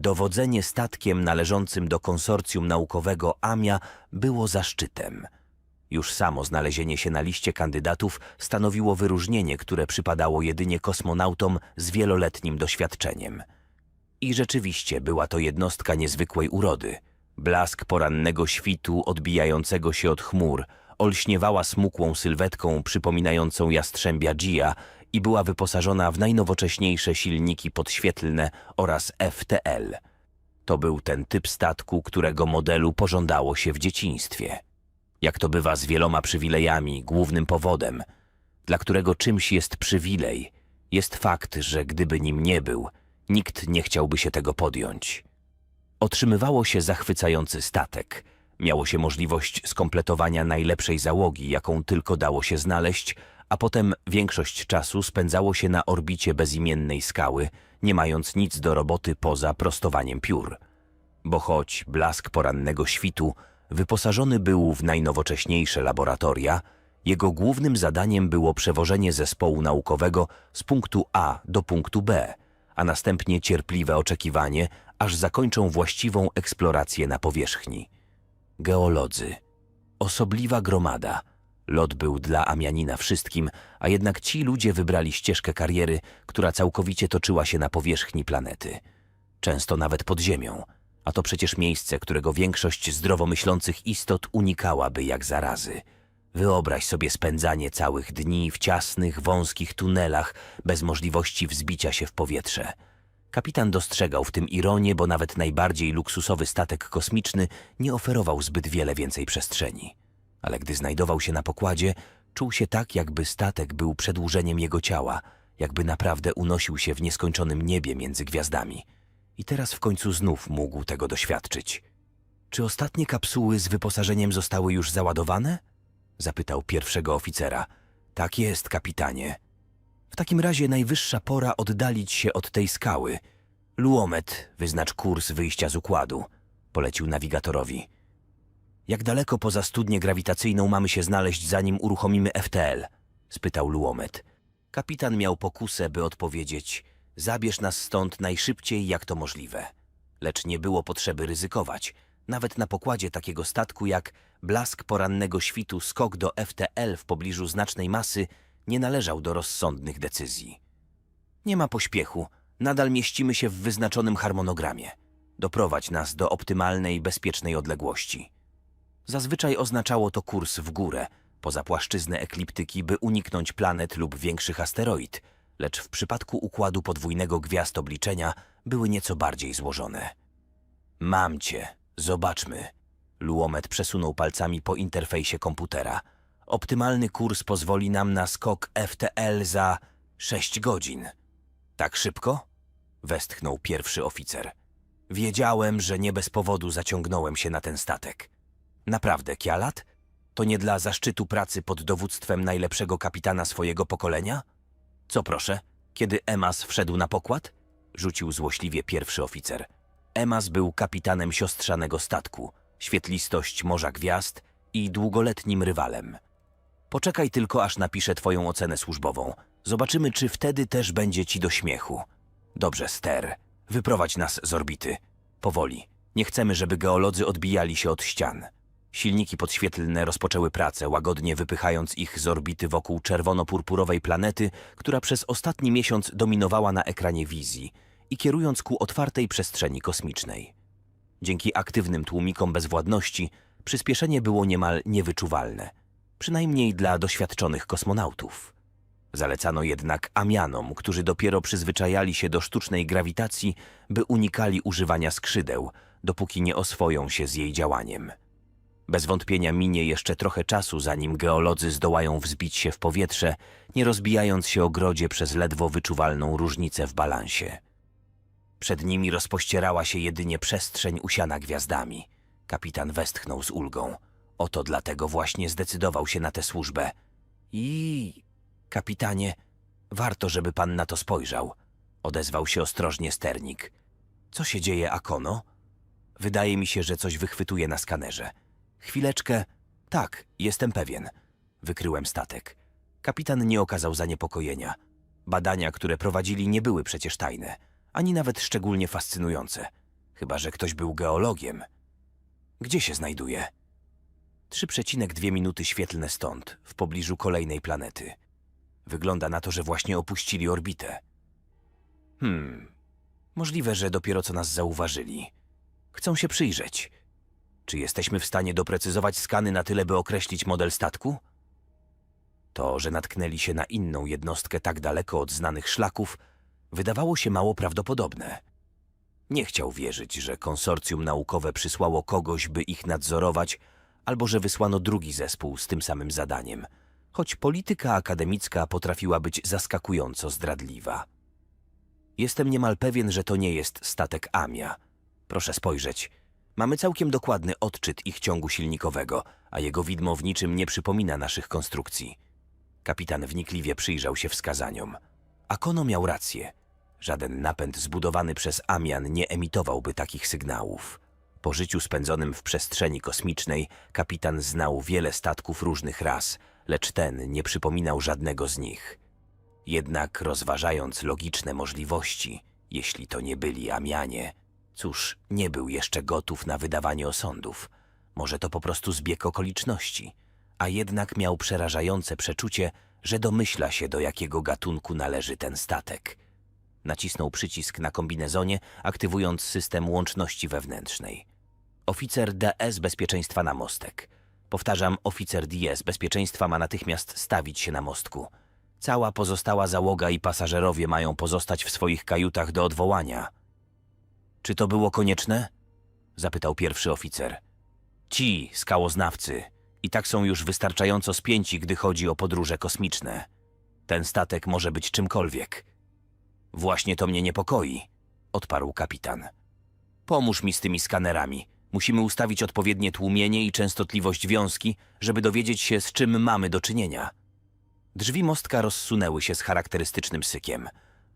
Dowodzenie statkiem należącym do konsorcjum naukowego AMIA było zaszczytem. Już samo znalezienie się na liście kandydatów stanowiło wyróżnienie, które przypadało jedynie kosmonautom z wieloletnim doświadczeniem. I rzeczywiście była to jednostka niezwykłej urody. Blask porannego świtu odbijającego się od chmur olśniewała smukłą sylwetką przypominającą jastrzębia Gia i była wyposażona w najnowocześniejsze silniki podświetlne oraz FTL. To był ten typ statku, którego modelu pożądało się w dzieciństwie. Jak to bywa z wieloma przywilejami, głównym powodem, dla którego czymś jest przywilej, jest fakt, że gdyby nim nie był, nikt nie chciałby się tego podjąć. Otrzymywało się zachwycający statek. Miało się możliwość skompletowania najlepszej załogi, jaką tylko dało się znaleźć, a potem większość czasu spędzało się na orbicie bezimiennej skały, nie mając nic do roboty poza prostowaniem piór. Bo choć blask porannego świtu wyposażony był w najnowocześniejsze laboratoria, jego głównym zadaniem było przewożenie zespołu naukowego z punktu A do punktu B, a następnie cierpliwe oczekiwanie, aż zakończą właściwą eksplorację na powierzchni. Geolodzy. Osobliwa gromada. Lot był dla Amianina wszystkim, a jednak ci ludzie wybrali ścieżkę kariery, która całkowicie toczyła się na powierzchni planety. Często nawet pod ziemią. A to przecież miejsce, którego większość zdrowo myślących istot unikałaby jak zarazy. Wyobraź sobie spędzanie całych dni w ciasnych, wąskich tunelach, bez możliwości wzbicia się w powietrze. Kapitan dostrzegał w tym ironię, bo nawet najbardziej luksusowy statek kosmiczny nie oferował zbyt wiele więcej przestrzeni. Ale gdy znajdował się na pokładzie, czuł się tak, jakby statek był przedłużeniem jego ciała, jakby naprawdę unosił się w nieskończonym niebie między gwiazdami. I teraz w końcu znów mógł tego doświadczyć. Czy ostatnie kapsuły z wyposażeniem zostały już załadowane? Zapytał pierwszego oficera. Tak jest, kapitanie. W takim razie najwyższa pora oddalić się od tej skały. Luomet, wyznacz kurs wyjścia z układu, polecił nawigatorowi. Jak daleko poza studnię grawitacyjną mamy się znaleźć, zanim uruchomimy FTL? spytał Luomet. Kapitan miał pokusę, by odpowiedzieć: Zabierz nas stąd najszybciej, jak to możliwe. Lecz nie było potrzeby ryzykować. Nawet na pokładzie takiego statku jak blask porannego świtu skok do FTL w pobliżu znacznej masy nie należał do rozsądnych decyzji. Nie ma pośpiechu, nadal mieścimy się w wyznaczonym harmonogramie. Doprowadź nas do optymalnej, bezpiecznej odległości. Zazwyczaj oznaczało to kurs w górę, poza płaszczyznę ekliptyki, by uniknąć planet lub większych asteroid, lecz w przypadku układu podwójnego gwiazd obliczenia były nieco bardziej złożone. Mam cię, zobaczmy. Luomet przesunął palcami po interfejsie komputera. Optymalny kurs pozwoli nam na skok FTL za 6 godzin. Tak szybko? Westchnął pierwszy oficer. Wiedziałem, że nie bez powodu zaciągnąłem się na ten statek. Naprawdę, Kialat? To nie dla zaszczytu pracy pod dowództwem najlepszego kapitana swojego pokolenia? Co proszę, kiedy Emas wszedł na pokład? Rzucił złośliwie pierwszy oficer. Emas był kapitanem siostrzanego statku, świetlistość Morza Gwiazd i długoletnim rywalem. Poczekaj tylko, aż napiszę twoją ocenę służbową. Zobaczymy, czy wtedy też będzie ci do śmiechu. Dobrze, Ster. Wyprowadź nas z orbity. Powoli. Nie chcemy, żeby geolodzy odbijali się od ścian. Silniki podświetlne rozpoczęły pracę, łagodnie wypychając ich z orbity wokół czerwono-purpurowej planety, która przez ostatni miesiąc dominowała na ekranie wizji i kierując ku otwartej przestrzeni kosmicznej. Dzięki aktywnym tłumikom bezwładności przyspieszenie było niemal niewyczuwalne, przynajmniej dla doświadczonych kosmonautów. Zalecano jednak Amianom, którzy dopiero przyzwyczajali się do sztucznej grawitacji, by unikali używania skrzydeł, dopóki nie oswoją się z jej działaniem. Bez wątpienia minie jeszcze trochę czasu, zanim geolodzy zdołają wzbić się w powietrze, nie rozbijając się o grodzie przez ledwo wyczuwalną różnicę w balansie. Przed nimi rozpościerała się jedynie przestrzeń usiana gwiazdami. Kapitan westchnął z ulgą. Oto dlatego właśnie zdecydował się na tę służbę. I... Kapitanie, warto, żeby pan na to spojrzał. Odezwał się ostrożnie sternik. Co się dzieje, Akono? Wydaje mi się, że coś wychwytuje na skanerze. Chwileczkę. Tak, jestem pewien. Wykryłem statek. Kapitan nie okazał zaniepokojenia. Badania, które prowadzili, nie były przecież tajne, ani nawet szczególnie fascynujące. Chyba, że ktoś był geologiem. Gdzie się znajduje? 3,2 minuty świetlne stąd, w pobliżu kolejnej planety. Wygląda na to, że właśnie opuścili orbitę. Hmm. Możliwe, że dopiero co nas zauważyli. Chcą się przyjrzeć. Czy jesteśmy w stanie doprecyzować skany na tyle, by określić model statku? To, że natknęli się na inną jednostkę tak daleko od znanych szlaków, wydawało się mało prawdopodobne. Nie chciał wierzyć, że konsorcjum naukowe przysłało kogoś, by ich nadzorować, albo że wysłano drugi zespół z tym samym zadaniem, choć polityka akademicka potrafiła być zaskakująco zdradliwa. Jestem niemal pewien, że to nie jest statek Amia. Proszę spojrzeć. Mamy całkiem dokładny odczyt ich ciągu silnikowego, a jego widmo w niczym nie przypomina naszych konstrukcji. Kapitan wnikliwie przyjrzał się wskazaniom. Akono miał rację. Żaden napęd zbudowany przez Amian nie emitowałby takich sygnałów. Po życiu spędzonym w przestrzeni kosmicznej, kapitan znał wiele statków różnych ras, lecz ten nie przypominał żadnego z nich. Jednak rozważając logiczne możliwości, jeśli to nie byli Amianie, cóż, nie był jeszcze gotów na wydawanie osądów. Może to po prostu zbieg okoliczności, a jednak miał przerażające przeczucie, że domyśla się, do jakiego gatunku należy ten statek. Nacisnął przycisk na kombinezonie, aktywując system łączności wewnętrznej. Oficer DS bezpieczeństwa na mostek. Powtarzam, oficer DS bezpieczeństwa ma natychmiast stawić się na mostku. Cała pozostała załoga i pasażerowie mają pozostać w swoich kajutach do odwołania. Czy to było konieczne? Zapytał pierwszy oficer. Ci, skałoznawcy, i tak są już wystarczająco spięci, gdy chodzi o podróże kosmiczne. Ten statek może być czymkolwiek. Właśnie to mnie niepokoi, odparł kapitan. Pomóż mi z tymi skanerami. Musimy ustawić odpowiednie tłumienie i częstotliwość wiązki, żeby dowiedzieć się, z czym mamy do czynienia. Drzwi mostka rozsunęły się z charakterystycznym sykiem.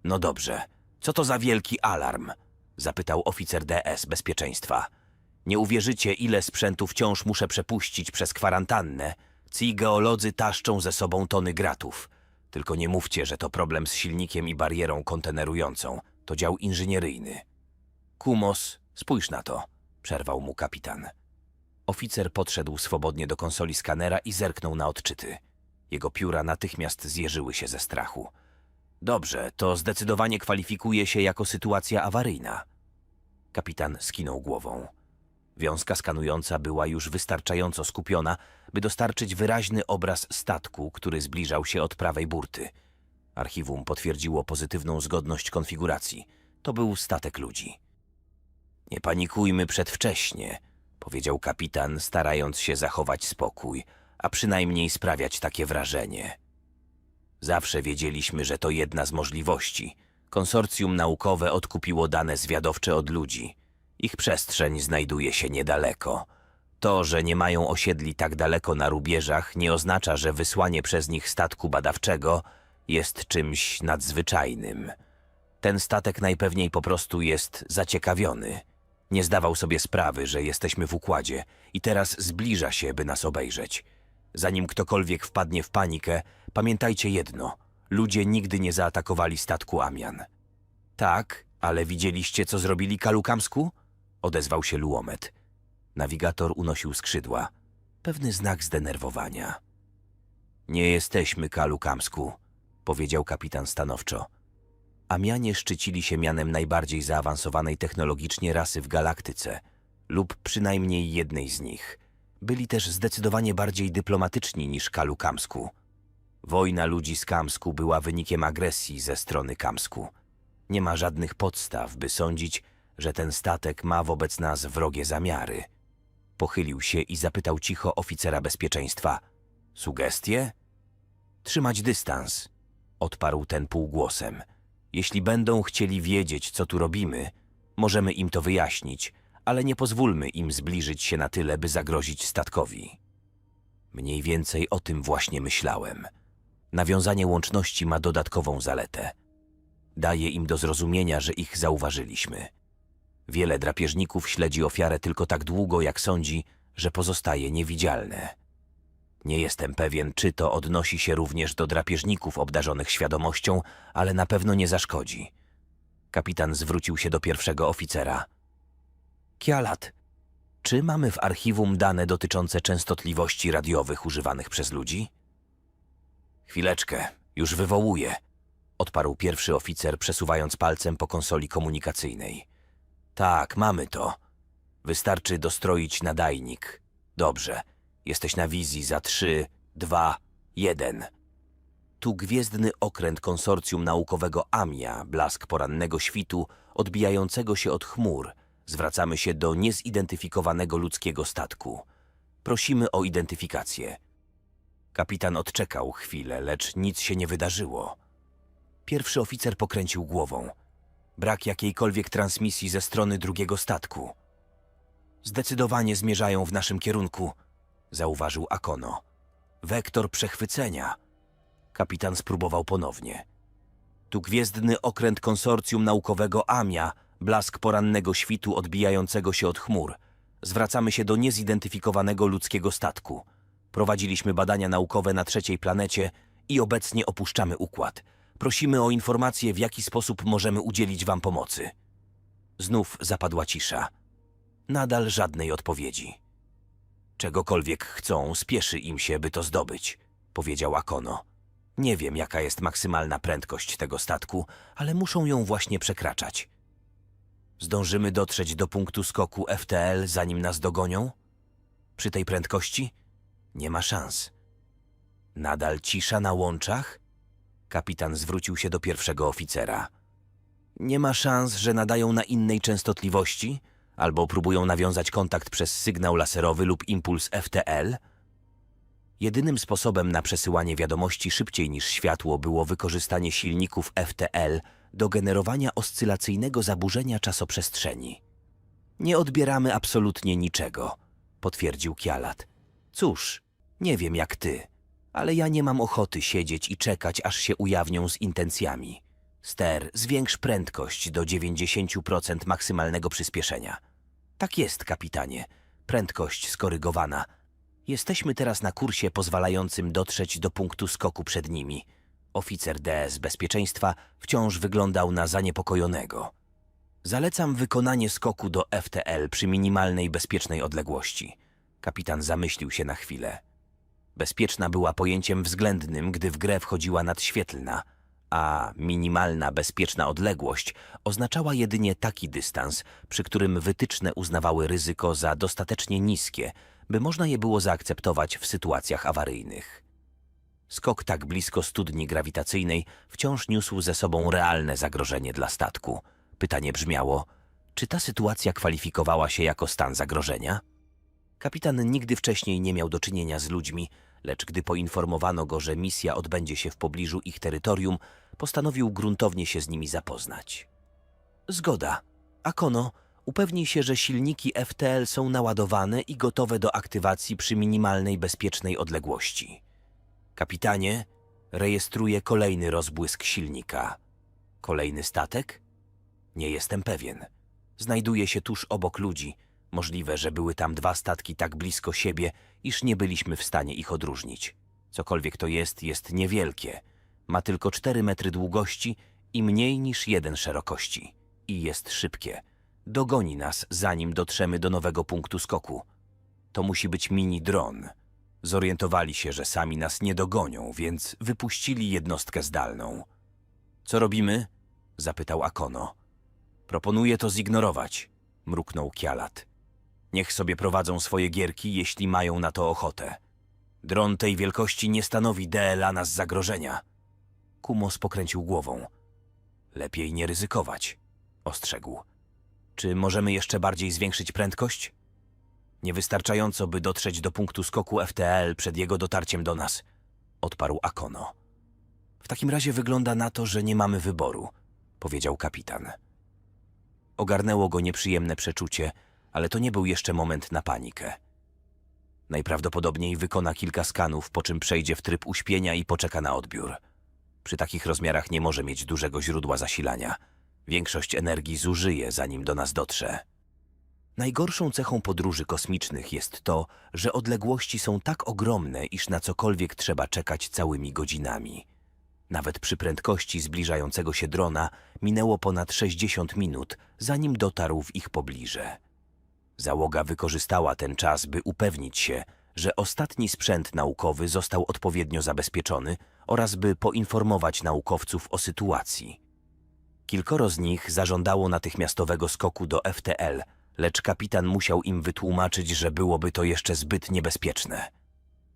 No dobrze, co to za wielki alarm? Zapytał oficer DS bezpieczeństwa. Nie uwierzycie, ile sprzętu wciąż muszę przepuścić przez kwarantannę. Ci geolodzy taszczą ze sobą tony gratów. Tylko nie mówcie, że to problem z silnikiem i barierą kontenerującą. To dział inżynieryjny. Kumos, spójrz na to, przerwał mu kapitan. Oficer podszedł swobodnie do konsoli skanera i zerknął na odczyty. Jego pióra natychmiast zjeżyły się ze strachu. Dobrze, to zdecydowanie kwalifikuje się jako sytuacja awaryjna. Kapitan skinął głową. Wiązka skanująca była już wystarczająco skupiona, by dostarczyć wyraźny obraz statku, który zbliżał się od prawej burty. Archiwum potwierdziło pozytywną zgodność konfiguracji. To był statek ludzi. Nie panikujmy przedwcześnie, powiedział kapitan, starając się zachować spokój, a przynajmniej sprawiać takie wrażenie. Zawsze wiedzieliśmy, że to jedna z możliwości. Konsorcjum naukowe odkupiło dane zwiadowcze od ludzi. Ich przestrzeń znajduje się niedaleko. To, że nie mają osiedli tak daleko na rubieżach, nie oznacza, że wysłanie przez nich statku badawczego jest czymś nadzwyczajnym. Ten statek najpewniej po prostu jest zaciekawiony. Nie zdawał sobie sprawy, że jesteśmy w układzie i teraz zbliża się, by nas obejrzeć. Zanim ktokolwiek wpadnie w panikę, pamiętajcie jedno: ludzie nigdy nie zaatakowali statku Amian. Tak, ale widzieliście, co zrobili Kalukamsku? Odezwał się Luomet. Nawigator unosił skrzydła. Pewny znak zdenerwowania. Nie jesteśmy Kalukamsku, powiedział kapitan stanowczo. Amianie szczycili się mianem najbardziej zaawansowanej technologicznie rasy w galaktyce, lub przynajmniej jednej z nich. Byli też zdecydowanie bardziej dyplomatyczni niż Kalu Kamsku. Wojna ludzi z Kamsku była wynikiem agresji ze strony Kamsku. Nie ma żadnych podstaw, by sądzić, że ten statek ma wobec nas wrogie zamiary. Pochylił się i zapytał cicho oficera bezpieczeństwa. Sugestie? Trzymać dystans, odparł ten półgłosem. Jeśli będą chcieli wiedzieć, co tu robimy, możemy im to wyjaśnić, ale nie pozwólmy im zbliżyć się na tyle, by zagrozić statkowi. Mniej więcej o tym właśnie myślałem. Nawiązanie łączności ma dodatkową zaletę. Daje im do zrozumienia, że ich zauważyliśmy. Wiele drapieżników śledzi ofiarę tylko tak długo, jak sądzi, że pozostaje niewidzialne. Nie jestem pewien, czy to odnosi się również do drapieżników obdarzonych świadomością, ale na pewno nie zaszkodzi. Kapitan zwrócił się do pierwszego oficera. Kialat, czy mamy w archiwum dane dotyczące częstotliwości radiowych używanych przez ludzi? Chwileczkę, już wywołuję, odparł pierwszy oficer, przesuwając palcem po konsoli komunikacyjnej. Tak, mamy to. Wystarczy dostroić nadajnik. Dobrze, jesteś na wizji za trzy, dwa, jeden. Tu gwiezdny okręt konsorcjum naukowego AMIA, blask porannego świtu, odbijającego się od chmur. Zwracamy się do niezidentyfikowanego ludzkiego statku. Prosimy o identyfikację. Kapitan odczekał chwilę, lecz nic się nie wydarzyło. Pierwszy oficer pokręcił głową. Brak jakiejkolwiek transmisji ze strony drugiego statku. Zdecydowanie zmierzają w naszym kierunku, zauważył Akono. Wektor przechwycenia. Kapitan spróbował ponownie. Tu gwiezdny okręt konsorcjum naukowego AMIA, blask porannego świtu odbijającego się od chmur. Zwracamy się do niezidentyfikowanego ludzkiego statku. Prowadziliśmy badania naukowe na trzeciej planecie i obecnie opuszczamy układ. Prosimy o informację, w jaki sposób możemy udzielić wam pomocy. Znów zapadła cisza. Nadal żadnej odpowiedzi. Czegokolwiek chcą, spieszy im się, by to zdobyć, powiedział Akono. Nie wiem, jaka jest maksymalna prędkość tego statku, ale muszą ją właśnie przekraczać. Zdążymy dotrzeć do punktu skoku FTL, zanim nas dogonią? Przy tej prędkości? Nie ma szans. Nadal cisza na łączach? Kapitan zwrócił się do pierwszego oficera. Nie ma szans, że nadają na innej częstotliwości? Albo próbują nawiązać kontakt przez sygnał laserowy lub impuls FTL? Jedynym sposobem na przesyłanie wiadomości szybciej niż światło było wykorzystanie silników FTL do generowania oscylacyjnego zaburzenia czasoprzestrzeni. Nie odbieramy absolutnie niczego, potwierdził Kialat. Cóż, nie wiem jak ty, ale ja nie mam ochoty siedzieć i czekać, aż się ujawnią z intencjami. Ster, zwiększ prędkość do 90% maksymalnego przyspieszenia. Tak jest, kapitanie. Prędkość skorygowana. Jesteśmy teraz na kursie pozwalającym dotrzeć do punktu skoku przed nimi. Oficer DS bezpieczeństwa wciąż wyglądał na zaniepokojonego. Zalecam wykonanie skoku do FTL przy minimalnej bezpiecznej odległości. Kapitan zamyślił się na chwilę. Bezpieczna była pojęciem względnym, gdy w grę wchodziła nadświetlna, a minimalna bezpieczna odległość oznaczała jedynie taki dystans, przy którym wytyczne uznawały ryzyko za dostatecznie niskie, by można je było zaakceptować w sytuacjach awaryjnych. Skok tak blisko studni grawitacyjnej wciąż niósł ze sobą realne zagrożenie dla statku. Pytanie brzmiało, czy ta sytuacja kwalifikowała się jako stan zagrożenia? Kapitan nigdy wcześniej nie miał do czynienia z ludźmi, lecz gdy poinformowano go, że misja odbędzie się w pobliżu ich terytorium, postanowił gruntownie się z nimi zapoznać. Zgoda. Akono, upewnij się, że silniki FTL są naładowane i gotowe do aktywacji przy minimalnej bezpiecznej odległości. Kapitanie, rejestruję kolejny rozbłysk silnika. Kolejny statek? Nie jestem pewien. Znajduje się tuż obok ludzi. Możliwe, że były tam dwa statki tak blisko siebie, iż nie byliśmy w stanie ich odróżnić. Cokolwiek to jest, jest niewielkie. Ma tylko 4 metry długości i mniej niż jeden szerokości. I jest szybkie. Dogoni nas, zanim dotrzemy do nowego punktu skoku. To musi być mini dron. Zorientowali się, że sami nas nie dogonią, więc wypuścili jednostkę zdalną. Co robimy? zapytał Akono. Proponuję to zignorować, mruknął Kialat. Niech sobie prowadzą swoje gierki, jeśli mają na to ochotę. Dron tej wielkości nie stanowi dla nas zagrożenia. Kumos pokręcił głową. Lepiej nie ryzykować, ostrzegł. Czy możemy jeszcze bardziej zwiększyć prędkość? Niewystarczająco, by dotrzeć do punktu skoku FTL przed jego dotarciem do nas, odparł Akono. W takim razie wygląda na to, że nie mamy wyboru, powiedział kapitan. Ogarnęło go nieprzyjemne przeczucie, ale to nie był jeszcze moment na panikę. Najprawdopodobniej wykona kilka skanów, po czym przejdzie w tryb uśpienia i poczeka na odbiór. Przy takich rozmiarach nie może mieć dużego źródła zasilania. Większość energii zużyje, zanim do nas dotrze. Najgorszą cechą podróży kosmicznych jest to, że odległości są tak ogromne, iż na cokolwiek trzeba czekać całymi godzinami. Nawet przy prędkości zbliżającego się drona minęło ponad 60 minut, zanim dotarł w ich pobliże. Załoga wykorzystała ten czas, by upewnić się, że ostatni sprzęt naukowy został odpowiednio zabezpieczony oraz by poinformować naukowców o sytuacji. Kilkoro z nich zażądało natychmiastowego skoku do FTL, lecz kapitan musiał im wytłumaczyć, że byłoby to jeszcze zbyt niebezpieczne.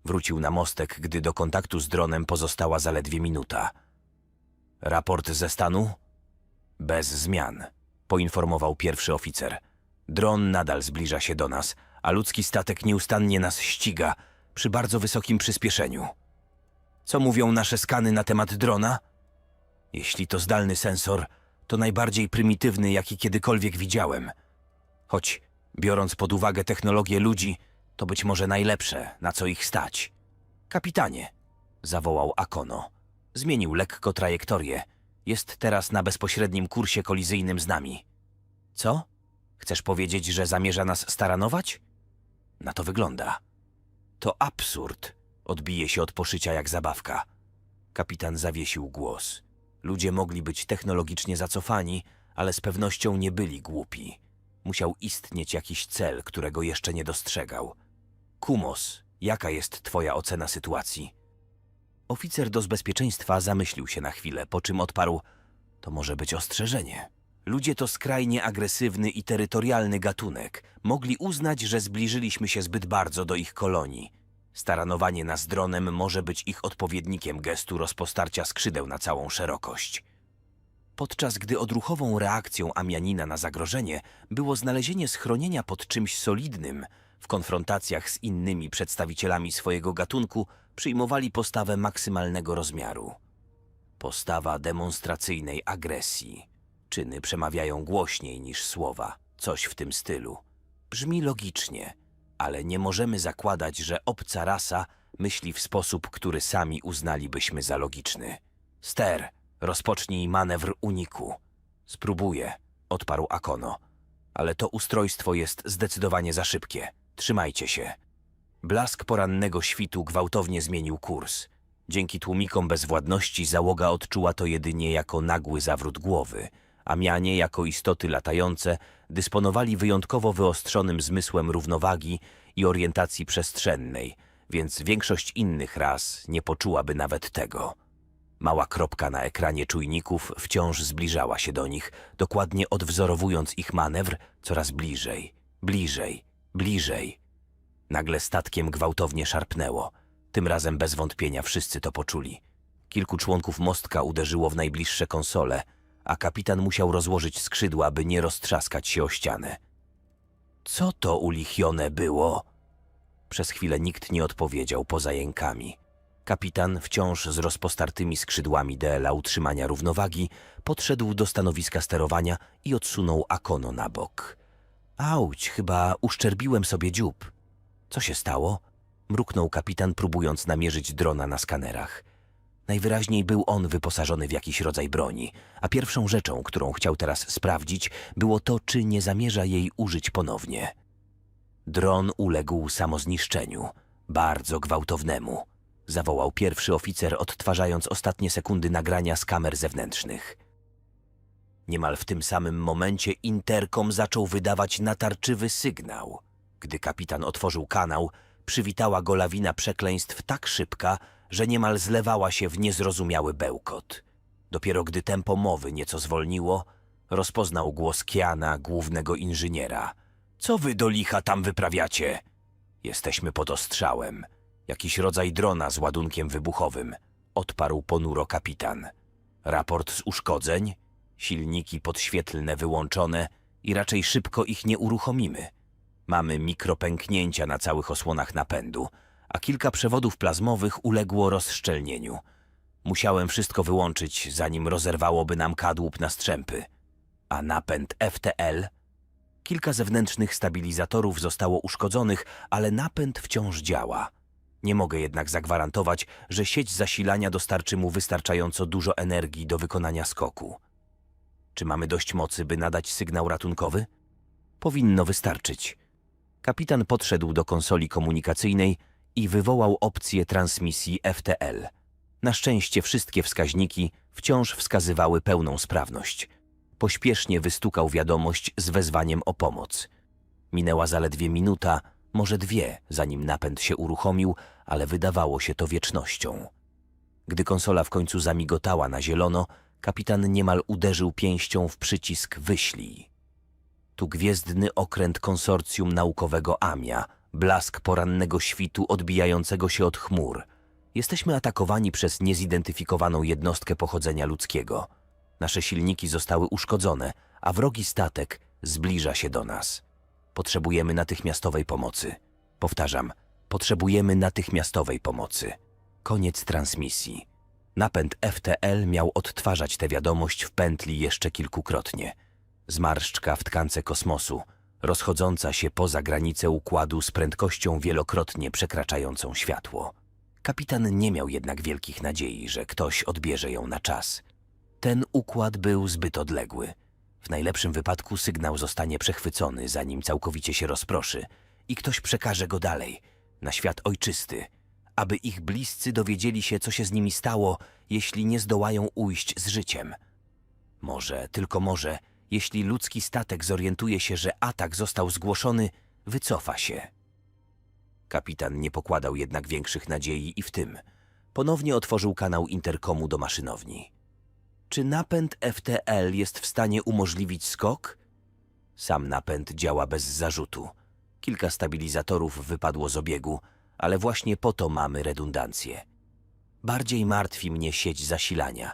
Wrócił na mostek, gdy do kontaktu z dronem pozostała zaledwie minuta. Raport ze stanu? Bez zmian, poinformował pierwszy oficer. Dron nadal zbliża się do nas, a ludzki statek nieustannie nas ściga przy bardzo wysokim przyspieszeniu. Co mówią nasze skany na temat drona? Jeśli to zdalny sensor, to najbardziej prymitywny, jaki kiedykolwiek widziałem. Choć, biorąc pod uwagę technologię ludzi, to być może najlepsze, na co ich stać. Kapitanie, zawołał Akono. Zmienił lekko trajektorię. Jest teraz na bezpośrednim kursie kolizyjnym z nami. Co? Chcesz powiedzieć, że zamierza nas staranować? Na to wygląda. To absurd. Odbije się od poszycia jak zabawka. Kapitan zawiesił głos. Ludzie mogli być technologicznie zacofani, ale z pewnością nie byli głupi. Musiał istnieć jakiś cel, którego jeszcze nie dostrzegał. Kumos, jaka jest twoja ocena sytuacji? Oficer do bezpieczeństwa zamyślił się na chwilę, po czym odparł: To może być ostrzeżenie. Ludzie to skrajnie agresywny i terytorialny gatunek. Mogli uznać, że zbliżyliśmy się zbyt bardzo do ich kolonii. Staranowanie nas dronem może być ich odpowiednikiem gestu rozpostarcia skrzydeł na całą szerokość. Podczas gdy odruchową reakcją Amianina na zagrożenie było znalezienie schronienia pod czymś solidnym, w konfrontacjach z innymi przedstawicielami swojego gatunku przyjmowali postawę maksymalnego rozmiaru. Postawa demonstracyjnej agresji. Czyny przemawiają głośniej niż słowa, coś w tym stylu. Brzmi logicznie, ale nie możemy zakładać, że obca rasa myśli w sposób, który sami uznalibyśmy za logiczny. Ster, rozpocznij manewr uniku. Spróbuję, odparł Akono. Ale to ustrojstwo jest zdecydowanie za szybkie. Trzymajcie się. Blask porannego świtu gwałtownie zmienił kurs. Dzięki tłumikom bezwładności załoga odczuła to jedynie jako nagły zawrót głowy, a mianie jako istoty latające dysponowali wyjątkowo wyostrzonym zmysłem równowagi i orientacji przestrzennej, więc większość innych ras nie poczułaby nawet tego. Mała kropka na ekranie czujników wciąż zbliżała się do nich, dokładnie odwzorowując ich manewr coraz bliżej, bliżej, bliżej. Nagle statkiem gwałtownie szarpnęło. Tym razem bez wątpienia wszyscy to poczuli. Kilku członków mostka uderzyło w najbliższe konsole, a kapitan musiał rozłożyć skrzydła, by nie roztrzaskać się o ścianę. Co to ulichione było? Przez chwilę nikt nie odpowiedział poza jękami. Kapitan, wciąż z rozpostartymi skrzydłami DLA utrzymania równowagi, podszedł do stanowiska sterowania i odsunął Akono na bok. Auć, chyba uszczerbiłem sobie dziób. Co się stało? Mruknął kapitan, próbując namierzyć drona na skanerach. Najwyraźniej był on wyposażony w jakiś rodzaj broni, a pierwszą rzeczą, którą chciał teraz sprawdzić, było to, czy nie zamierza jej użyć ponownie. Dron uległ samozniszczeniu, bardzo gwałtownemu, zawołał pierwszy oficer, odtwarzając ostatnie sekundy nagrania z kamer zewnętrznych. Niemal w tym samym momencie interkom zaczął wydawać natarczywy sygnał. Gdy kapitan otworzył kanał, przywitała go lawina przekleństw tak szybka, że niemal zlewała się w niezrozumiały bełkot. Dopiero gdy tempo mowy nieco zwolniło, rozpoznał głos Kiana, głównego inżyniera. Co wy do licha tam wyprawiacie? Jesteśmy pod ostrzałem. Jakiś rodzaj drona z ładunkiem wybuchowym, odparł ponuro kapitan. Raport z uszkodzeń? Silniki podświetlne wyłączone i raczej szybko ich nie uruchomimy. Mamy mikropęknięcia na całych osłonach napędu, a kilka przewodów plazmowych uległo rozszczelnieniu. Musiałem wszystko wyłączyć, zanim rozerwałoby nam kadłub na strzępy. A napęd FTL? Kilka zewnętrznych stabilizatorów zostało uszkodzonych, ale napęd wciąż działa. Nie mogę jednak zagwarantować, że sieć zasilania dostarczy mu wystarczająco dużo energii do wykonania skoku. Czy mamy dość mocy, by nadać sygnał ratunkowy? Powinno wystarczyć. Kapitan podszedł do konsoli komunikacyjnej i wywołał opcję transmisji FTL. Na szczęście wszystkie wskaźniki wciąż wskazywały pełną sprawność. Pośpiesznie wystukał wiadomość z wezwaniem o pomoc. Minęła zaledwie minuta, może dwie, zanim napęd się uruchomił, ale wydawało się to wiecznością. Gdy konsola w końcu zamigotała na zielono, kapitan niemal uderzył pięścią w przycisk wyślij. Tu gwiezdny okręt konsorcjum naukowego AMIA, blask porannego świtu odbijającego się od chmur. Jesteśmy atakowani przez niezidentyfikowaną jednostkę pochodzenia ludzkiego. Nasze silniki zostały uszkodzone, a wrogi statek zbliża się do nas. Potrzebujemy natychmiastowej pomocy. Powtarzam, potrzebujemy natychmiastowej pomocy. Koniec transmisji. Napęd FTL miał odtwarzać tę wiadomość w pętli jeszcze kilkukrotnie. Zmarszczka w tkance kosmosu, rozchodząca się poza granice układu z prędkością wielokrotnie przekraczającą światło. Kapitan nie miał jednak wielkich nadziei, że ktoś odbierze ją na czas. Ten układ był zbyt odległy. W najlepszym wypadku sygnał zostanie przechwycony, zanim całkowicie się rozproszy i ktoś przekaże go dalej, na świat ojczysty, aby ich bliscy dowiedzieli się, co się z nimi stało, jeśli nie zdołają ujść z życiem. Może, tylko może, jeśli ludzki statek zorientuje się, że atak został zgłoszony, wycofa się. Kapitan nie pokładał jednak większych nadziei i w tym. Ponownie otworzył kanał interkomu do maszynowni. Czy napęd FTL jest w stanie umożliwić skok? Sam napęd działa bez zarzutu. Kilka stabilizatorów wypadło z obiegu, ale właśnie po to mamy redundancję. Bardziej martwi mnie sieć zasilania.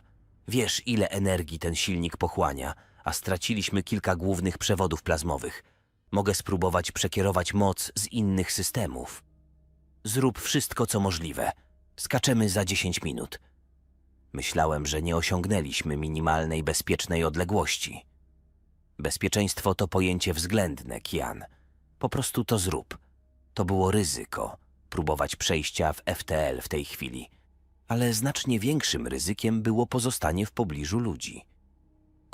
Wiesz, ile energii ten silnik pochłania, a straciliśmy kilka głównych przewodów plazmowych. Mogę spróbować przekierować moc z innych systemów. Zrób wszystko, co możliwe. Skaczemy za 10 minut. Myślałem, że nie osiągnęliśmy minimalnej bezpiecznej odległości. Bezpieczeństwo to pojęcie względne, Kian. Po prostu to zrób. To było ryzyko próbować przejścia w FTL w tej chwili, ale znacznie większym ryzykiem było pozostanie w pobliżu ludzi.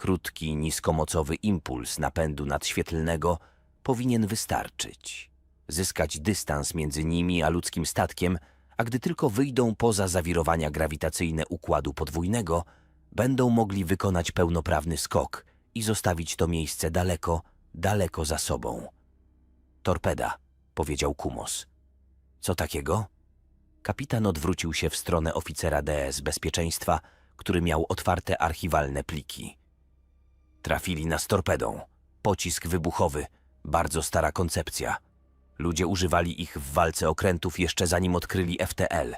Krótki, niskomocowy impuls napędu nadświetlnego powinien wystarczyć. Zyskać dystans między nimi a ludzkim statkiem, a gdy tylko wyjdą poza zawirowania grawitacyjne układu podwójnego, będą mogli wykonać pełnoprawny skok i zostawić to miejsce daleko, daleko za sobą. Torpeda, powiedział Kumos. Co takiego? Kapitan odwrócił się w stronę oficera DS bezpieczeństwa, który miał otwarte archiwalne pliki. Trafili nas torpedą. Pocisk wybuchowy. Bardzo stara koncepcja. Ludzie używali ich w walce okrętów jeszcze zanim odkryli FTL.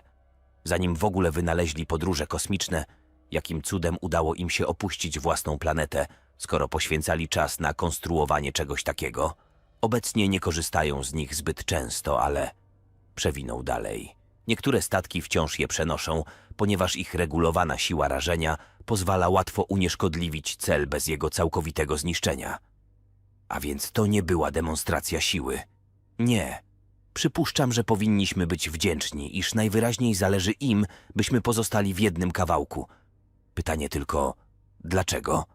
Zanim w ogóle wynaleźli podróże kosmiczne, jakim cudem udało im się opuścić własną planetę, skoro poświęcali czas na konstruowanie czegoś takiego. Obecnie nie korzystają z nich zbyt często, ale przewinął dalej. Niektóre statki wciąż je przenoszą, ponieważ ich regulowana siła rażenia pozwala łatwo unieszkodliwić cel bez jego całkowitego zniszczenia. A więc to nie była demonstracja siły. Nie. Przypuszczam, że powinniśmy być wdzięczni, iż najwyraźniej zależy im, byśmy pozostali w jednym kawałku. Pytanie tylko, dlaczego?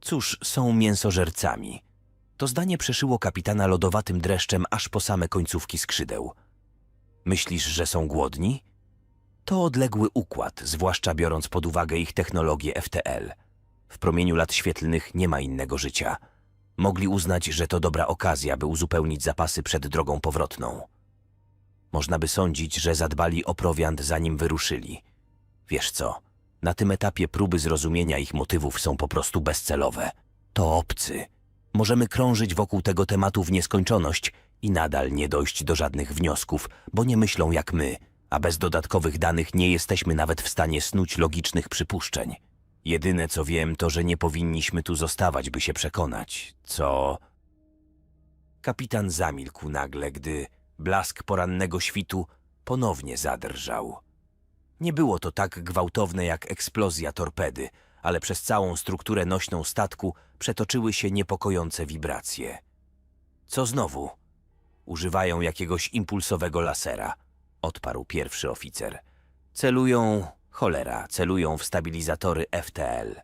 Cóż, są mięsożercami. To zdanie przeszyło kapitana lodowatym dreszczem aż po same końcówki skrzydeł. Myślisz, że są głodni? To odległy układ, zwłaszcza biorąc pod uwagę ich technologię FTL. W promieniu lat świetlnych nie ma innego życia. Mogli uznać, że to dobra okazja, by uzupełnić zapasy przed drogą powrotną. Można by sądzić, że zadbali o prowiant zanim wyruszyli. Wiesz co, na tym etapie próby zrozumienia ich motywów są po prostu bezcelowe. To obcy. Możemy krążyć wokół tego tematu w nieskończoność i nadal nie dojść do żadnych wniosków, bo nie myślą jak my, a bez dodatkowych danych nie jesteśmy nawet w stanie snuć logicznych przypuszczeń. Jedyne co wiem, to że nie powinniśmy tu zostawać, by się przekonać, co... Kapitan zamilkł nagle, gdy blask porannego świtu ponownie zadrżał. Nie było to tak gwałtowne jak eksplozja torpedy, ale przez całą strukturę nośną statku przetoczyły się niepokojące wibracje. Co znowu? Używają jakiegoś impulsowego lasera, odparł pierwszy oficer. Celują, cholera, celują w stabilizatory FTL.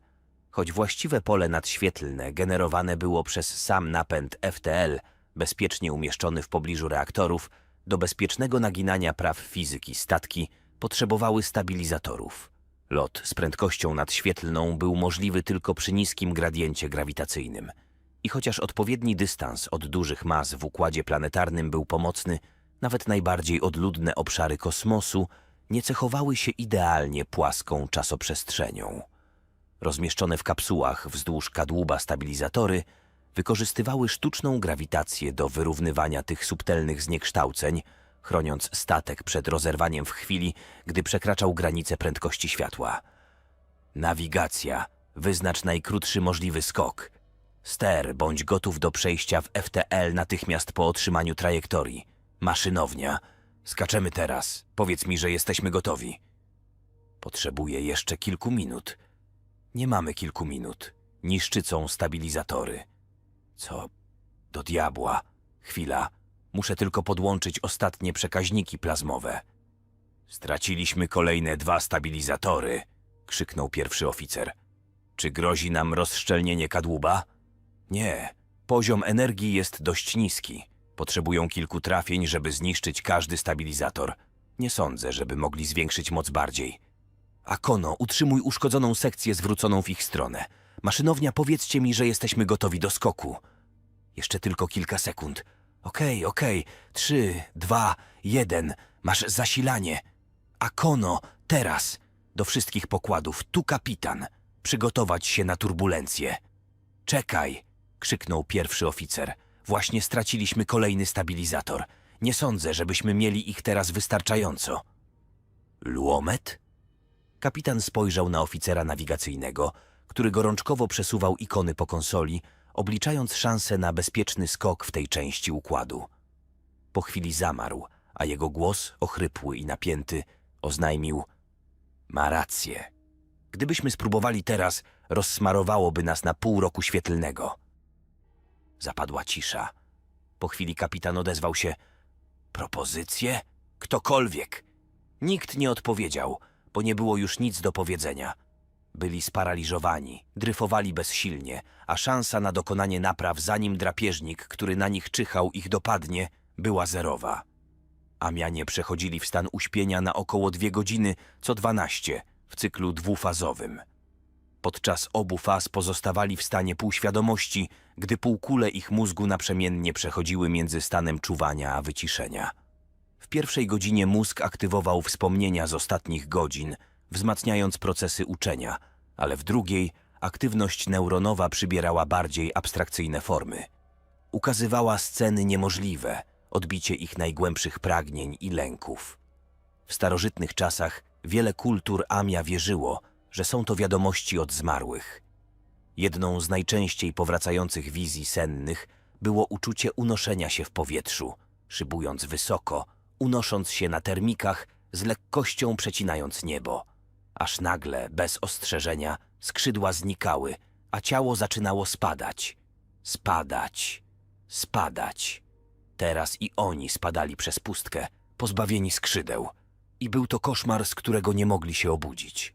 Choć właściwe pole nadświetlne generowane było przez sam napęd FTL, bezpiecznie umieszczony w pobliżu reaktorów, do bezpiecznego naginania praw fizyki statki potrzebowały stabilizatorów. Lot z prędkością nadświetlną był możliwy tylko przy niskim gradiencie grawitacyjnym. I chociaż odpowiedni dystans od dużych mas w układzie planetarnym był pomocny, nawet najbardziej odludne obszary kosmosu nie cechowały się idealnie płaską czasoprzestrzenią. Rozmieszczone w kapsułach wzdłuż kadłuba stabilizatory wykorzystywały sztuczną grawitację do wyrównywania tych subtelnych zniekształceń, chroniąc statek przed rozerwaniem w chwili, gdy przekraczał granice prędkości światła. Nawigacja. Wyznacz najkrótszy możliwy skok. Ster, bądź gotów do przejścia w FTL natychmiast po otrzymaniu trajektorii. Maszynownia. Skaczemy teraz. Powiedz mi, że jesteśmy gotowi. Potrzebuję jeszcze kilku minut. Nie mamy kilku minut. Niszczycą stabilizatory. Co? Do diabła. Chwila. Muszę tylko podłączyć ostatnie przekaźniki plazmowe. Straciliśmy kolejne dwa stabilizatory, krzyknął pierwszy oficer. Czy grozi nam rozszczelnienie kadłuba? Nie. Poziom energii jest dość niski. Potrzebują kilku trafień, żeby zniszczyć każdy stabilizator. Nie sądzę, żeby mogli zwiększyć moc bardziej. Akono, utrzymuj uszkodzoną sekcję zwróconą w ich stronę. Maszynownia, powiedzcie mi, że jesteśmy gotowi do skoku. Jeszcze tylko kilka sekund. Okej, okej. Trzy, dwa, jeden. Masz zasilanie. Akono, teraz. Do wszystkich pokładów. Tu kapitan. Przygotować się na turbulencję. Czekaj, krzyknął pierwszy oficer. Właśnie straciliśmy kolejny stabilizator. Nie sądzę, żebyśmy mieli ich teraz wystarczająco. Luomet? Kapitan spojrzał na oficera nawigacyjnego, który gorączkowo przesuwał ikony po konsoli, obliczając szanse na bezpieczny skok w tej części układu. Po chwili zamarł, a jego głos, ochrypły i napięty, oznajmił: Ma rację. Gdybyśmy spróbowali teraz, rozsmarowałoby nas na pół roku świetlnego. Zapadła cisza. Po chwili kapitan odezwał się: Propozycje? Ktokolwiek. Nikt nie odpowiedział, bo nie było już nic do powiedzenia. Byli sparaliżowani, dryfowali bezsilnie, a szansa na dokonanie napraw zanim drapieżnik, który na nich czyhał, ich dopadnie, była zerowa. Amianie przechodzili w stan uśpienia na około dwie godziny co dwanaście w cyklu dwufazowym. Podczas obu faz pozostawali w stanie półświadomości, gdy półkule ich mózgu naprzemiennie przechodziły między stanem czuwania a wyciszenia. W pierwszej godzinie mózg aktywował wspomnienia z ostatnich godzin, wzmacniając procesy uczenia, ale w drugiej aktywność neuronowa przybierała bardziej abstrakcyjne formy. Ukazywała sceny niemożliwe, odbicie ich najgłębszych pragnień i lęków. W starożytnych czasach wiele kultur Amia wierzyło, że są to wiadomości od zmarłych. Jedną z najczęściej powracających wizji sennych było uczucie unoszenia się w powietrzu, szybując wysoko, unosząc się na termikach, z lekkością przecinając niebo. Aż nagle, bez ostrzeżenia, skrzydła znikały, a ciało zaczynało spadać. Spadać. Spadać. Teraz i oni spadali przez pustkę, pozbawieni skrzydeł. I był to koszmar, z którego nie mogli się obudzić.